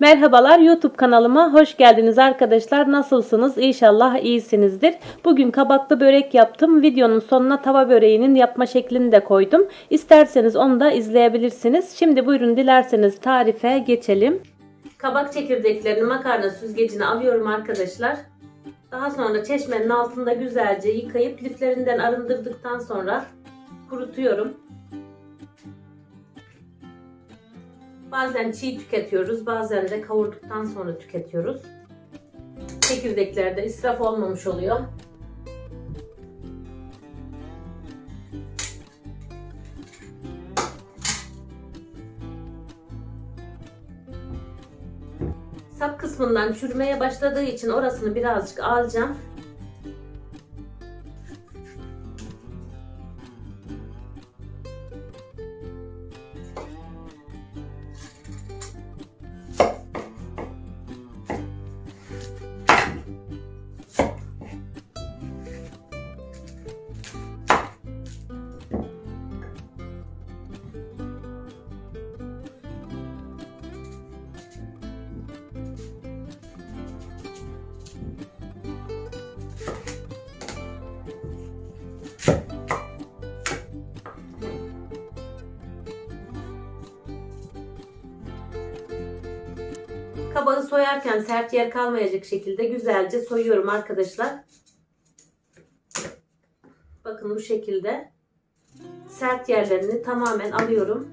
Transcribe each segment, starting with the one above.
Merhabalar YouTube kanalıma hoş geldiniz arkadaşlar. Nasılsınız? İnşallah iyisinizdir. Bugün kabaklı börek yaptım. Videonun sonuna tava böreğinin yapma şeklini de koydum. İsterseniz onu da izleyebilirsiniz. Şimdi buyurun dilerseniz tarife geçelim. Kabak çekirdeklerini makarna süzgecine alıyorum arkadaşlar. Daha sonra çeşmenin altında güzelce yıkayıp liflerinden arındırdıktan sonra kurutuyorum. Bazen çiğ tüketiyoruz, bazen de kavurduktan sonra tüketiyoruz. Çekirdeklerde israf olmamış oluyor. Sap kısmından çürümeye başladığı için orasını birazcık alacağım. Kabağı soyarken sert yer kalmayacak şekilde güzelce soyuyorum arkadaşlar. Bakın bu şekilde sert yerlerini tamamen alıyorum.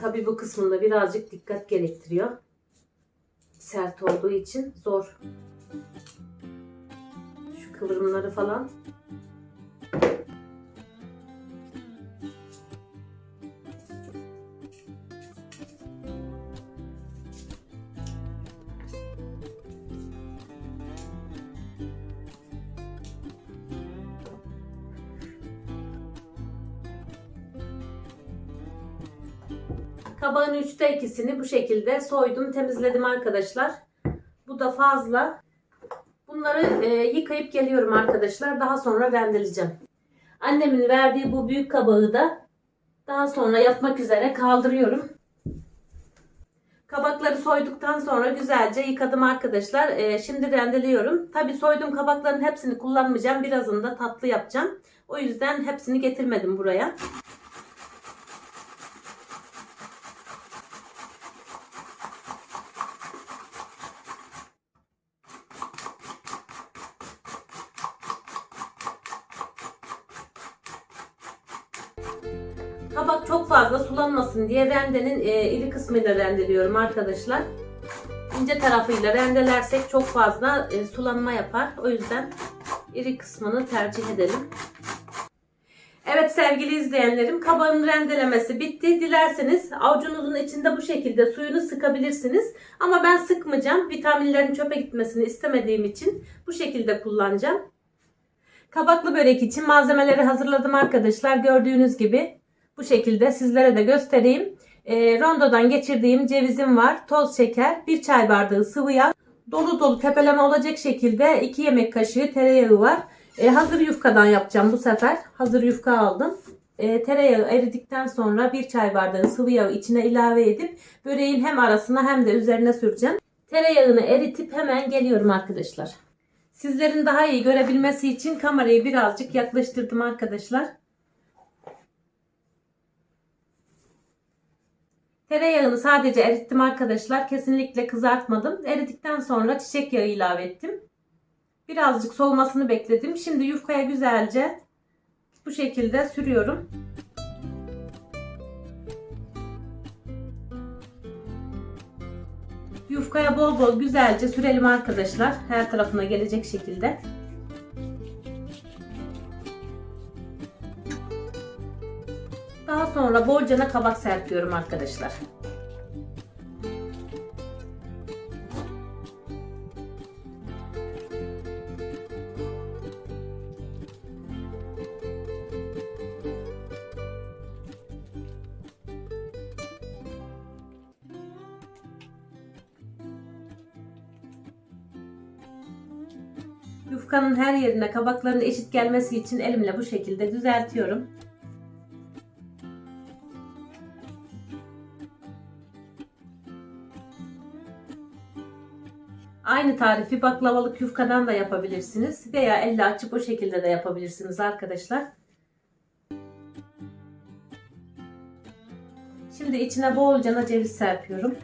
Tabii bu kısmında birazcık dikkat gerektiriyor sert olduğu için zor. Şu kıvrımları falan. Kabağın üçte ikisini bu şekilde soydum, temizledim arkadaşlar. Bu da fazla. Bunları e, yıkayıp geliyorum arkadaşlar. Daha sonra rendeleyeceğim. Annemin verdiği bu büyük kabağı da daha sonra yapmak üzere kaldırıyorum. Kabakları soyduktan sonra güzelce yıkadım arkadaşlar. E, şimdi rendeliyorum. Tabi soyduğum kabakların hepsini kullanmayacağım. Birazını da tatlı yapacağım. O yüzden hepsini getirmedim buraya. Kabak çok fazla sulanmasın diye rendenin e, iri kısmıyla rendeliyorum arkadaşlar. İnce tarafıyla rendelersek çok fazla e, sulanma yapar. O yüzden iri kısmını tercih edelim. Evet sevgili izleyenlerim kabağın rendelemesi bitti. Dilerseniz avucunuzun içinde bu şekilde suyunu sıkabilirsiniz. Ama ben sıkmayacağım. Vitaminlerin çöpe gitmesini istemediğim için bu şekilde kullanacağım. Kabaklı börek için malzemeleri hazırladım arkadaşlar. Gördüğünüz gibi bu şekilde sizlere de göstereyim. E, rondodan geçirdiğim cevizim var. Toz şeker, 1 çay bardağı sıvı yağ, dolu dolu tepeleme olacak şekilde 2 yemek kaşığı tereyağı var. E, hazır yufkadan yapacağım bu sefer. Hazır yufka aldım. E, tereyağı eridikten sonra 1 çay bardağı sıvı yağı içine ilave edip böreğin hem arasına hem de üzerine süreceğim. Tereyağını eritip hemen geliyorum arkadaşlar. Sizlerin daha iyi görebilmesi için kamerayı birazcık yaklaştırdım arkadaşlar. Tereyağını sadece erittim arkadaşlar. Kesinlikle kızartmadım. Eridikten sonra çiçek yağı ilave ettim. Birazcık soğumasını bekledim. Şimdi yufkaya güzelce bu şekilde sürüyorum. Yufkaya bol bol güzelce sürelim arkadaşlar. Her tarafına gelecek şekilde. Sonra bolcana kabak serpiyorum arkadaşlar. Yufkanın her yerine kabakların eşit gelmesi için elimle bu şekilde düzeltiyorum. Aynı tarifi baklavalık yufkadan da yapabilirsiniz veya elle açıp o şekilde de yapabilirsiniz arkadaşlar. Şimdi içine bolcana ceviz serpiyorum.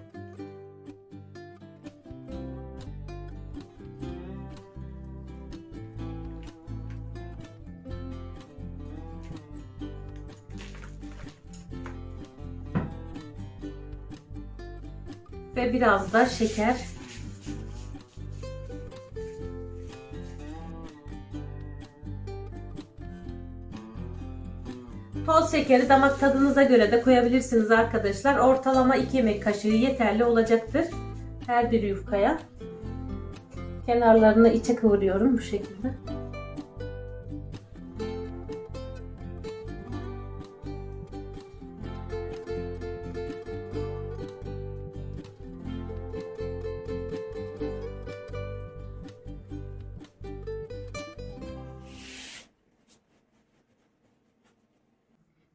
Ve biraz da şeker. Toz şekeri damak tadınıza göre de koyabilirsiniz arkadaşlar. Ortalama 2 yemek kaşığı yeterli olacaktır. Her bir yufkaya. Kenarlarını içe kıvırıyorum bu şekilde.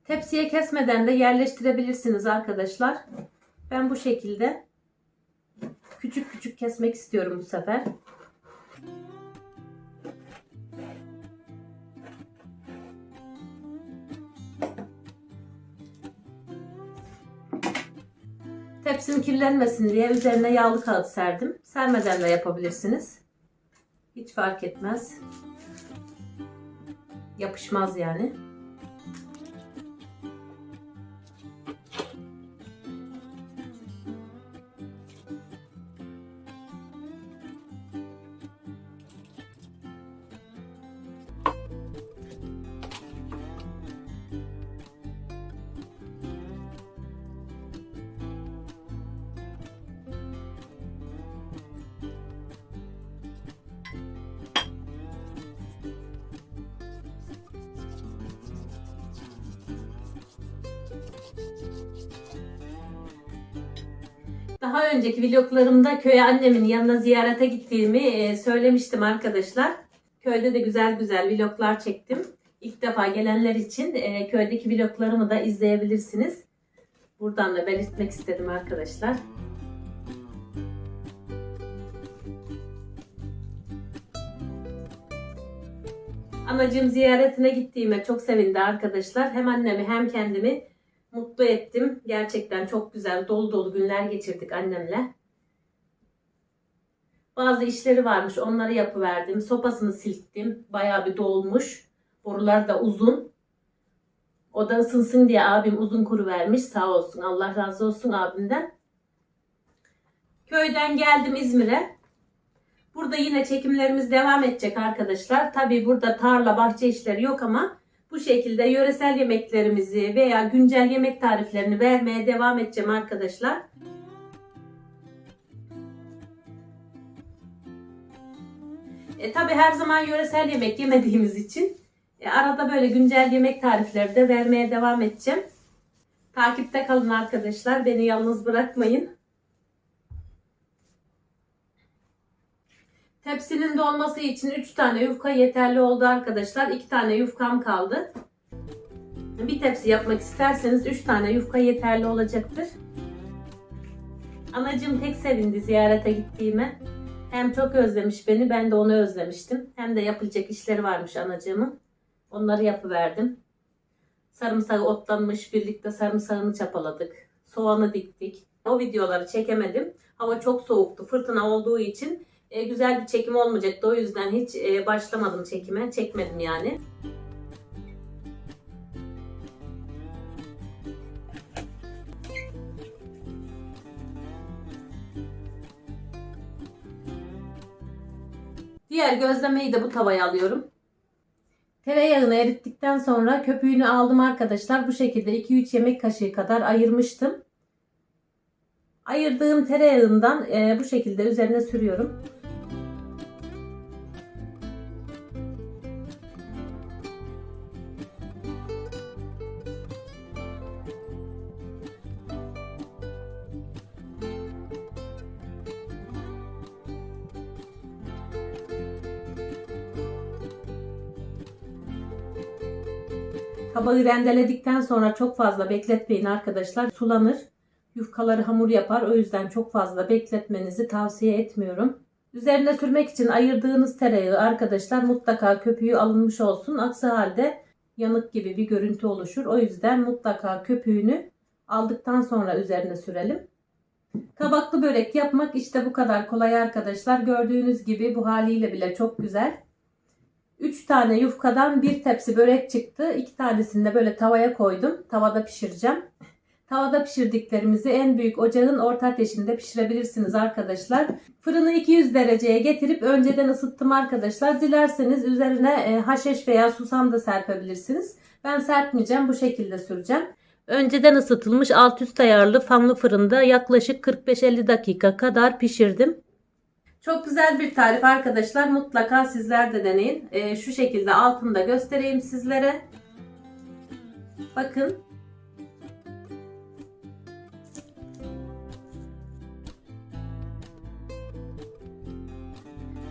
Tepsiye kesmeden de yerleştirebilirsiniz arkadaşlar. Ben bu şekilde küçük küçük kesmek istiyorum bu sefer. Tepsim kirlenmesin diye üzerine yağlı kağıt serdim. Sermeden de yapabilirsiniz. Hiç fark etmez. Yapışmaz yani. Daha önceki vloglarımda köye annemin yanına ziyarete gittiğimi e, söylemiştim arkadaşlar. Köyde de güzel güzel vloglar çektim. İlk defa gelenler için e, köydeki vloglarımı da izleyebilirsiniz. Buradan da belirtmek istedim arkadaşlar. Anacığım ziyaretine gittiğime çok sevindi arkadaşlar. Hem annemi hem kendimi mutlu ettim. Gerçekten çok güzel dolu dolu günler geçirdik annemle. Bazı işleri varmış onları yapıverdim. Sopasını silktim. Bayağı bir dolmuş. Borular da uzun. O da ısınsın diye abim uzun kuru vermiş. Sağ olsun. Allah razı olsun abimden. Köyden geldim İzmir'e. Burada yine çekimlerimiz devam edecek arkadaşlar. Tabi burada tarla bahçe işleri yok ama bu şekilde yöresel yemeklerimizi veya güncel yemek tariflerini vermeye devam edeceğim arkadaşlar. E, tabii her zaman yöresel yemek yemediğimiz için e, arada böyle güncel yemek tarifleri de vermeye devam edeceğim. Takipte kalın arkadaşlar. Beni yalnız bırakmayın. Tepsinin dolması için 3 tane yufka yeterli oldu arkadaşlar. 2 tane yufkam kaldı. Bir tepsi yapmak isterseniz 3 tane yufka yeterli olacaktır. Anacığım pek sevindi ziyarete gittiğime. Hem çok özlemiş beni ben de onu özlemiştim. Hem de yapılacak işleri varmış anacığımın. Onları yapıverdim. Sarımsağı otlanmış birlikte sarımsağını çapaladık. Soğanı diktik. O videoları çekemedim. Hava çok soğuktu. Fırtına olduğu için e, güzel bir çekim olmayacaktı. O yüzden hiç e, başlamadım çekime. Çekmedim yani. Diğer gözlemeyi de bu tavaya alıyorum. Tereyağını erittikten sonra köpüğünü aldım arkadaşlar. Bu şekilde 2-3 yemek kaşığı kadar ayırmıştım. Ayırdığım tereyağından e, bu şekilde üzerine sürüyorum. Kabağı rendeledikten sonra çok fazla bekletmeyin arkadaşlar. Sulanır. Yufkaları hamur yapar. O yüzden çok fazla bekletmenizi tavsiye etmiyorum. Üzerine sürmek için ayırdığınız tereyağı arkadaşlar mutlaka köpüğü alınmış olsun. Aksi halde yanık gibi bir görüntü oluşur. O yüzden mutlaka köpüğünü aldıktan sonra üzerine sürelim. Kabaklı börek yapmak işte bu kadar kolay arkadaşlar. Gördüğünüz gibi bu haliyle bile çok güzel. 3 tane yufkadan bir tepsi börek çıktı. 2 tanesini de böyle tavaya koydum. Tavada pişireceğim. Tavada pişirdiklerimizi en büyük ocağın orta ateşinde pişirebilirsiniz arkadaşlar. Fırını 200 dereceye getirip önceden ısıttım arkadaşlar. Dilerseniz üzerine e, haşhaş veya susam da serpebilirsiniz. Ben serpmeyeceğim. Bu şekilde süreceğim. Önceden ısıtılmış alt üst ayarlı fanlı fırında yaklaşık 45-50 dakika kadar pişirdim. Çok güzel bir tarif arkadaşlar. Mutlaka sizler de deneyin. E, şu şekilde altında göstereyim sizlere. Bakın.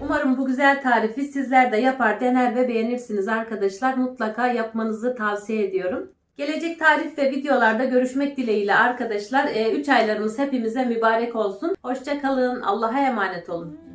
Umarım bu güzel tarifi sizler de yapar, dener ve beğenirsiniz arkadaşlar. Mutlaka yapmanızı tavsiye ediyorum. Gelecek tarif ve videolarda görüşmek dileğiyle arkadaşlar. 3 aylarımız hepimize mübarek olsun. Hoşça kalın. Allah'a emanet olun.